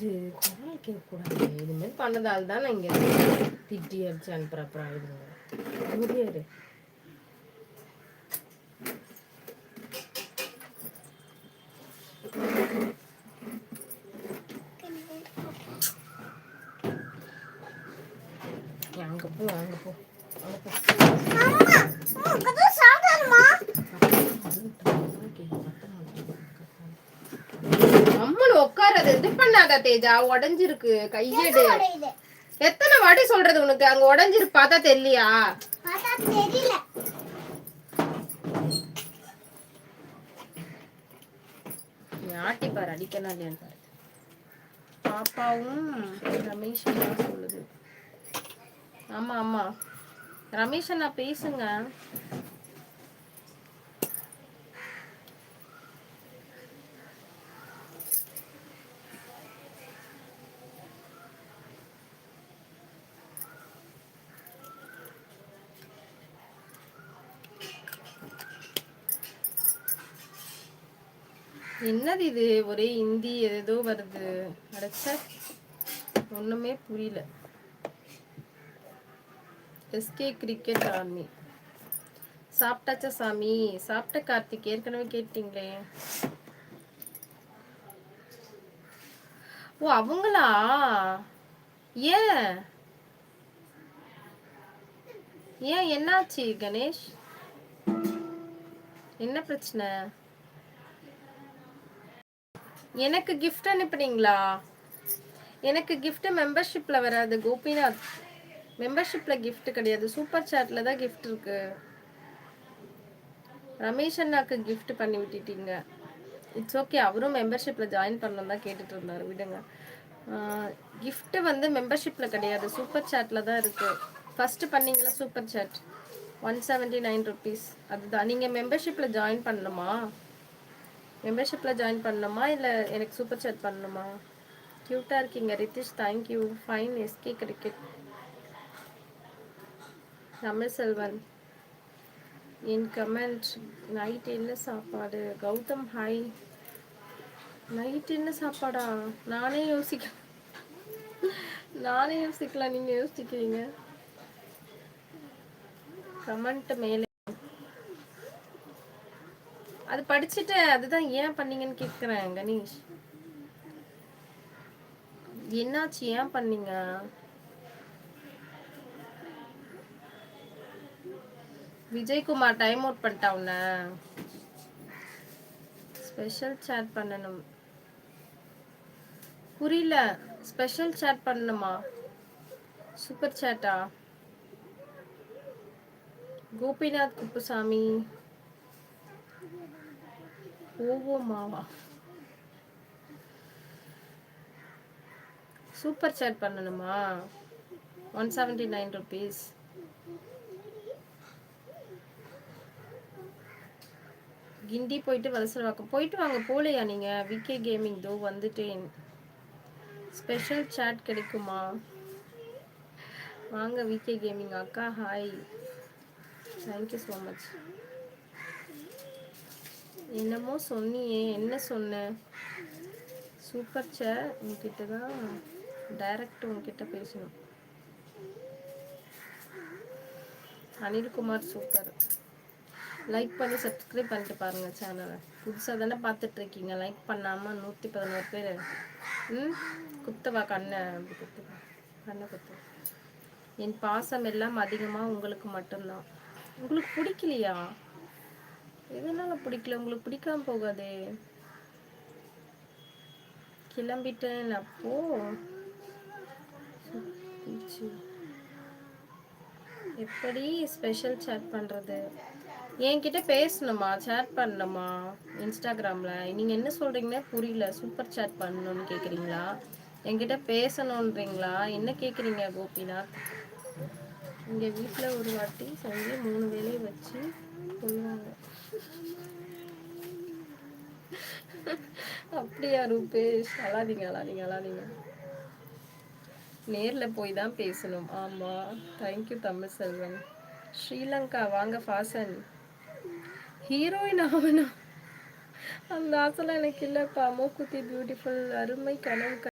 குரல் கேட்கக்கூடாது. இதுமாரி பண்ணதால் தான் நான் இங்கே திட்டி அடிச்சு அனுப்புகிற அப்புறம் ஆயிடுங்க. அமைதியாரு அங்கே போ அங்கே போ. அங்கே போ. சாப்பிடணுமா உட்காரது இது பண்ணாத தேஜா உடஞ்சிருக்கு கையெடு. எத்தனை வாட்டி சொல்றது உனக்கு? அங்க உடஞ்சிருக்கு பார்த்தா தெரியலையா? தெரியல. ஆட்டி பாரு அடிக்கணும் இல்லையான்னு பாரு. பாப்பாவும் ரமேஷும் தான் சொல்லுது. ஆமா ஆமா. ரமேஷ் அண்ணா பேசுங்க. என்னது இது? ஒரே இந்தி ஏதோ வருது. அடைச்ச. ஒண்ணுமே புரியல. SK cricket army. சாப்பிட்டாச்சா சாமி? சாப்பிட்ட கார்த்திக் ஏற்கனவே கேட்டீங்களே. ஓ அவங்களா? ஏன்? ஏன் என்னாச்சு கணேஷ்? என்ன பிரச்சனை? எனக்கு கிஃப்ட் அனுப்புனீங்களா? எனக்கு கிஃப்ட் மெம்பர்ஷிப்ல வராது கோபிநாத். மெம்பர்ஷிப்ல கிஃப்ட் கிடையாது. சூப்பர் சாட்ல தான் கிஃப்ட் இருக்கு. ரமேஷ் அண்ணாக்கு கிஃப்ட் பண்ணி விட்டுட்டீங்க. இட்ஸ் ஓகே அவரும் மெம்பர்ஷிப்ல ஜாயின் பண்ணலாம் தான் கேட்டுட்டு இருந்தாரு. விடுங்க. கிஃப்ட் வந்து மெம்பர்ஷிப்ல கிடையாது. சூப்பர் சாட்ல தான் இருக்கு. ஃபர்ஸ்ட் பண்ணீங்களா super chat one seventy nine rupees அதுதான். நீங்க மெம்பர்ஷிப்ல ஜாயின் பண்ணணுமா? மெம்பர்ஷிப்பில் ஜாயின் பண்ணணுமா? இல்லை எனக்கு சூப்பர் சாட் பண்ணணுமா? க்யூட்டாக இருக்கீங்க Rithish thank you fine SK cricket Tamil Selvan N comment night என்ன சாப்பாடு? கௌதம் ஹாய் நைட் என்ன சாப்பாடா? நானே யோசிக்க நானே யோசிக்கலாம் நீங்கள் யோசிக்கிறீங்க. கமெண்ட் மேலே. அது படிச்சுட்டு அதுதான் ஏன் பண்ணீங்கன்னு கேக்குறேன் கணேஷ். என்னாச்சு ஏன் பண்ணீங்க? விஜய்குமார் டைம் அவுட் பண்ணிட்டா உன்ன? ஸ்பெஷல் சேட் பண்ணணும். புரியல. ஸ்பெஷல் சேட் பண்ணணுமா? சூப்பர் சேட்டா கோபிநாத் குப்புசாமி. ஓவோ மாவா சூப்பர் சேட் பண்ணணுமா? One seventy nine rupees. Guindy போயிட்டு வலசரவாக்கம் போயிட்டு வாங்க போலையா நீங்க? விகே கேமிங் தோ வந்துட்டேன். ஸ்பெஷல் சேட் கிடைக்குமா? வாங்க விகே கேமிங் அக்கா hi thank you so much என்னமோ சொன்னியே என்ன சொன்ன? சூப்பர் சேர் உங்ககிட்ட தான் டைரக்ட் உங்ககிட்ட பேசணும். அனில்குமார் சூப்பர் லைக் பண்ணி சப்ஸ்கிரைப் பண்ணிட்டு பாருங்க சேனலை புதுசாக தானே பார்த்துட்டு இருக்கீங்க லைக் பண்ணாமல் நூற்றி பதினோரு பேர். ம்? குத்தவா கண்ணை. அப்படி குத்துவா கண்ணை குத்து என் பாசம் எல்லாம் அதிகமாக உங்களுக்கு மட்டும்தான். உங்களுக்கு பிடிக்கலையா? எதனால பிடிக்கல. உங்களுக்கு பிடிக்காம போகாதே. கிளம்பிட்டேன். அப்போ எப்படி ஸ்பெஷல் சேட் பண்றது? என்கிட்ட பேசணுமா? சேட் பண்ணணுமா? இன்ஸ்டாகிராமில். நீங்கள் என்ன சொல்கிறீங்கன்னா புரியல. சூப்பர் சேட் பண்ணணும்னு கேட்குறீங்களா என்கிட்ட பேசணுன்றீங்களா என்ன கேட்குறீங்க கோபிநாத்? இங்கே வீட்டில் ஒரு வாட்டி செஞ்சு மூணு வேலையை வச்சு சொல்லுவாங்க அப்படியா ரூபேஷ்? அழாதீங்க அழாதீங்க அழாதீங்க. நேரில் போய் தான் பேசணும். ஆமாம் தேங்க்யூ தமிழ் செல்வன் ஸ்ரீலங்கா வாங்க ஃபாசன். ஹீரோயின் ஆகணும். அந்த ஆசைலாம் எனக்கு இல்லைப்பா. மூக்குத்தி பியூட்டிஃபுல் அருமை கனவு.